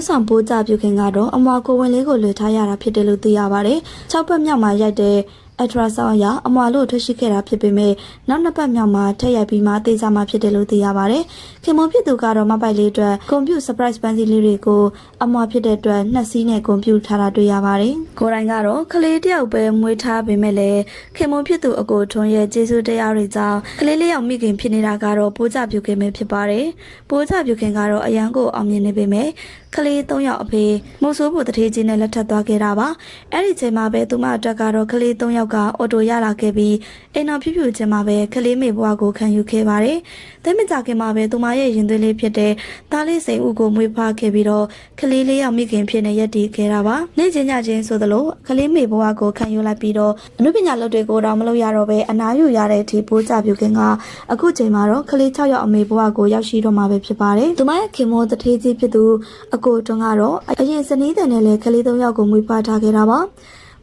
တ်ဆောင်ပိုးကြပြုခင်ကတော့အမွာကိုဝင်လေးကိုလွှဲထားရတာဖြစ်တယ်လို့သိရပါတယ်။6ပတ်မြောက်မှာရိုက်တဲ့ အထရာဆောင်အရအမွာလို့ထွက်ရှိခဲ့တာဖြစ်ပေမဲ့နောက်နှစ်ပတ်မြောက်မှာထက်ရိုက်ပြီးမှသိကြမှာဖြစ်တယ်လို့သိရပါတယ်။ခင်မုံဖြစ်သူကတော့မပိုက်လေးအတွက်ကွန်ပျူ surprise ပန်းစီလေးတွေကိုအမွာဖြစ်တဲ့အတွက်နှစ်စီးနဲ့ကွန်ပျူထားတာတွေ့ရပါတယ်။ကိုယ်တိုင်ကတော့ကလေးတယောက်ပဲမွေးထားပေမဲ့လည်းခင်မုံဖြစ်သူအကိုထွန်းရဲ့ကျေးဇူးတရားတွေကြောင့်ကလေးလေးယောက်မိခင်ဖြစ်နေတာကတော့ပိုးကြပြုခင်ပဲဖြစ်ပါတယ်။ပိုးကြပြုခင်ကတော့အရန်ကိုအောင်မြင်နေပေမဲ့ကလေး၃ယောက်အဖေမုတ်ဆိုးဖို့တထေးချင်းနဲ့လက်ထပ်သွားခဲ့တာပါအဲ့ဒီချိန်မှာပဲသူမအတွက်ကတော့ကလေး၃ယောက်ကအော်တိုရလာခဲ့ပြီးအိမ်တော်ဖြူဖြူချင်းမှာပဲကလေးမေဘွားကိုခံယူခဲ့ပါတယ်သိမကြခင်မှာပဲသူမရဲ့ရင်သွေးလေးဖြစ်တဲ့သားလေးစိန်ဦးကိုမွေးဖွားခဲ့ပြီးတော့ကလေးလေးယောက်မိခင်ဖြစ်နေရက်တည်ခဲ့တာပါနေ့ချင်းညချင်းဆိုသလိုကလေးမေဘွားကိုခံယူလိုက်ပြီးတော့အနုပညာလုပ်တွေကိုတော့မလုပ်ရတော့ပဲအနားယူရတဲ့အထိပိုးကြပြုခင်ကအခုချိန်မှာတော့ကလေး၆ယောက်အမေဘွားကိုရောက်ရှိတော့မှာပဲဖြစ်ပါတယ်သူမရဲ့ခင်မောတထေးကြီးဖြစ်သူအကိုတွန်းကတော့အရင်စနီးတဲ့နဲ့လည်းကလေး၃ယောက်ကိုမွေးဖွားထားခဲ့တာပါ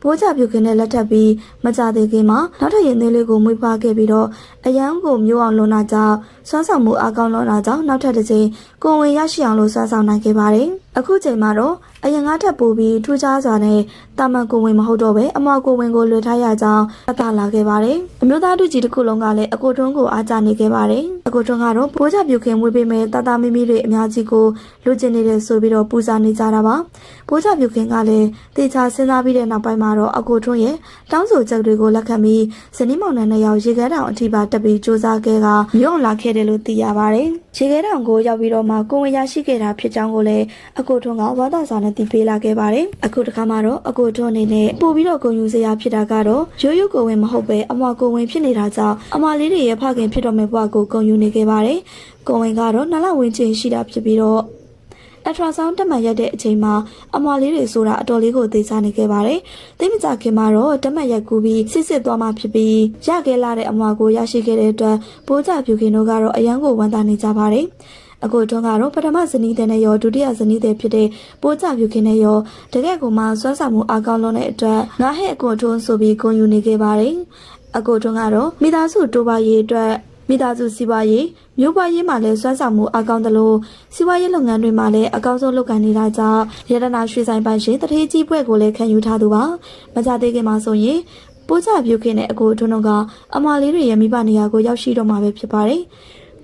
ပိုးကြပြုခင်နဲ့လက်ထပ်ပြီးမကြသေးခင်မှာနောက်ထပ်ရင်သွေးလေးကိုမွေးဖွားခဲ့ပြီးတော့အရန်ကိုမျိုးအောင်လွန်တာကြောင့်စွမ်းဆောင်မှုအကောင်းလွန်တာကြောင့်နောက်ထပ်တစ်ချိန်ကိုယ်ဝင်ရရှိအောင်လို့စွမ်းဆောင်နိုင်ခဲ့ပါတယ်အခုချိန်မှာတော့အရင်ကထပ်ပိုးပြီးထူးခြားစွာနဲ့တာမန်ကိုယ်ဝင်မဟုတ်တော့ပဲအမကိုယ်ဝင်ကိုလွှဲထားရကြောင်းသက်သာလာခဲ့ပါတယ်အမျိုးသားတို့ကြီးတစ်ခုလုံးကလည်းအကိုထွန်းကိုအားကြနေခဲ့ပါတယ်အကိုထွန်းကတော့ပိုးကြပြုခင်မွေးပေးမဲ့တာတာမီမီတွေအများကြီးကိုလူကျင်နေတယ်ဆိုပြီးတော့ပူဇော်နေကြတာပါပိုးကြပြုခင်ကလည်းတေချာစဉ်းစားပြီးတဲ့နောက်ပိုင်းမှာတော့အကိုထွန်းရဲ့တောင်းဆိုချက်တွေကိုလက်ခံပြီးဇနီးမောင်နှံနှစ်ယောက်ရေခဲတောင်အထိပါတက်ပြီးစူးစမ်းခဲ့ကမြို့အောင်လာခဲ့တယ်လို့သိရပါတယ်ရေခဲတောင်ကိုရောက်ပြီးတော့မှကိုဝင်ရရှိခဲ့တာဖြစ်ကြောင်းကိုလည်းအကိုထွန်းကဝါသစာနဲ့တည်ပေးလာခဲ့ပါတယ်အခုတခါမှတော့အကိုထွန်းအနေနဲ့ပို့ပြီးတော့ဂုံယူစရာဖြစ်တာကတော့ရိုးရိုးကိုဝင်မဟုတ်ပဲအမွာကိုဝင်ဖြစ်နေတာကြောင့်အမွာလေးတွေရဲ့ဖခင်ဖြစ်တော်မဲ့ဘဝကိုဂုံယူနေခဲ့ပါတယ်ကိုဝင်ကတော့နလဝင်းချင်းရှိတာဖြစ်ပြီးတော့အထရာဆောင်းတက်မှန်ရက်တဲ့အချိန်မှာအမွာလေးတွေဆိုတာအတော်လေးကိုသိချနေခဲ့ပါတယ်။သိမကြခင်မှာတော့တက်မှန်ရက်ကူပြီးစစ်စစ်သွားမှဖြစ်ပြီးရခဲ့လာတဲ့အမွာကိုရရှိခဲ့တဲ့အတွက်ဘိုးကြဖြူခင်တို့ကတော့အရန်ကိုဝမ်းသာနေကြပါတယ်။ အကိုတွန်းကတော့ပထမဇနီးတဲ့နဲ့ရောဒုတိယဇနီးတဲ့ဖြစ်တဲ့ပိုးကြပြုခင်နဲ့ရောတကယ့်ကိုမှစွမ်းဆောင်မှုအကောင်းလုံးတဲ့အတွက်ငါဟဲ့အကိုတွန်းဆိုပြီးဂုဏ်ယူနေခဲ့ပါတယ်။အကိုတွန်းကတော့မိသားစုတိုးပါရေးအတွက်မိသားစုစီးပွားရေးမြို့ပွားရေးမှာလည်းစွမ်းဆောင်မှုအကောင်းသလိုစီးပွားရေးလုပ်ငန်းတွေမှာလည်းအကောင်းဆုံးလုပ်ကိုင်နေတာကြောင့်ရတနာရွှေဆိုင်ပိုင်ရှင်တထေးကြီးပွဲကိုလည်းခံယူထားသူပါမကြသေးခင်မှာဆိုရင်ပိုးကြပြုခင်နဲ့အကိုထွန်းတို့ကအမလေးတွေရဲ့မိဘနေရာကိုရောက်ရှိတော့မှာပဲဖြစ်ပါတယ်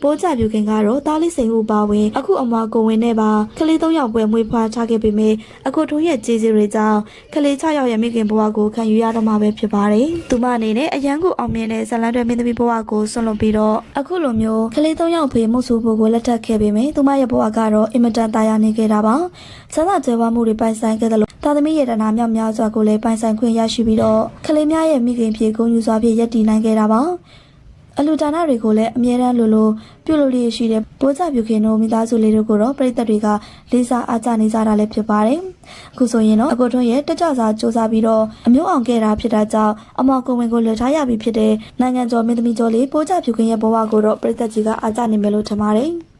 ပိုးကြပြုခင်ကတော့တားလေးစိန်ဦးပါဝင်အခုအမွာကိုဝင်နဲ့ပါကလေး၃ယောက်ပွဲမွေးဖွားထားခဲ့ပေမဲ့အခုထုံးရဲ့ကျေးဇူးတွေကြောင့်ကလေး၆ယောက်ရဲ့မိခင်ဘဝကိုခံယူရတော့မှာပဲဖြစ်ပါတယ်။သူမအနေနဲ့အရန်ကိုအောင်မြင်တဲ့ဇလန်တွေမင်းသမီးဘဝကိုဆွန့်လွတ်ပြီးတော့အခုလိုမျိုးကလေး၃ယောက်ဖေမှုစုဖို့ကိုလက်ထပ်ခဲ့ပေမဲ့သူမရဲ့ဘဝကတော့အင်မတန်တာယာနေခဲ့တာပါ။ဆန္ဒကျေဝမှုတွေပိုင်ဆိုင်ခဲ့တယ်လို့တာသမီရဲ့တနာမြောက်များစွာကိုလည်းပိုင်ဆိုင်ခွင့်ရရှိပြီးတော့ကလေးများရဲ့မိခင်ပြေဂုဏ်ယူစွာဖြင့်ရည်တည်နိုင်ခဲ့တာပါ။ အလူဒါနတွေကိုလည်းအမြဲတမ်းလိုလိုပြုလုပ်လျက်ရှိတဲ့ပိုးကြပြုခင်တို့မိသားစုလေးတို့ကိုတော့ပြည်သက်တွေကလေးစားအားကြနေကြတာလည်းဖြစ်ပါတယ်။အခုဆိုရင်တော့အကိုထွန်းရဲ့တက်ကြစာစူးစမ်းပြီးတော့အမျိုးအောင်ခဲ့တာဖြစ်တာကြောင့်အမောင်ကိုဝင်ကိုလွှတ်ထားရပြီဖြစ်တဲ့နိုင်ငံကျော်မင်းသမီးကျော်လေးပိုးကြပြုခင်ရဲ့ဘဝကိုတော့ပြည်သက်ကြီးကအားကြနေမယ်လို့ထင်ပါတယ်။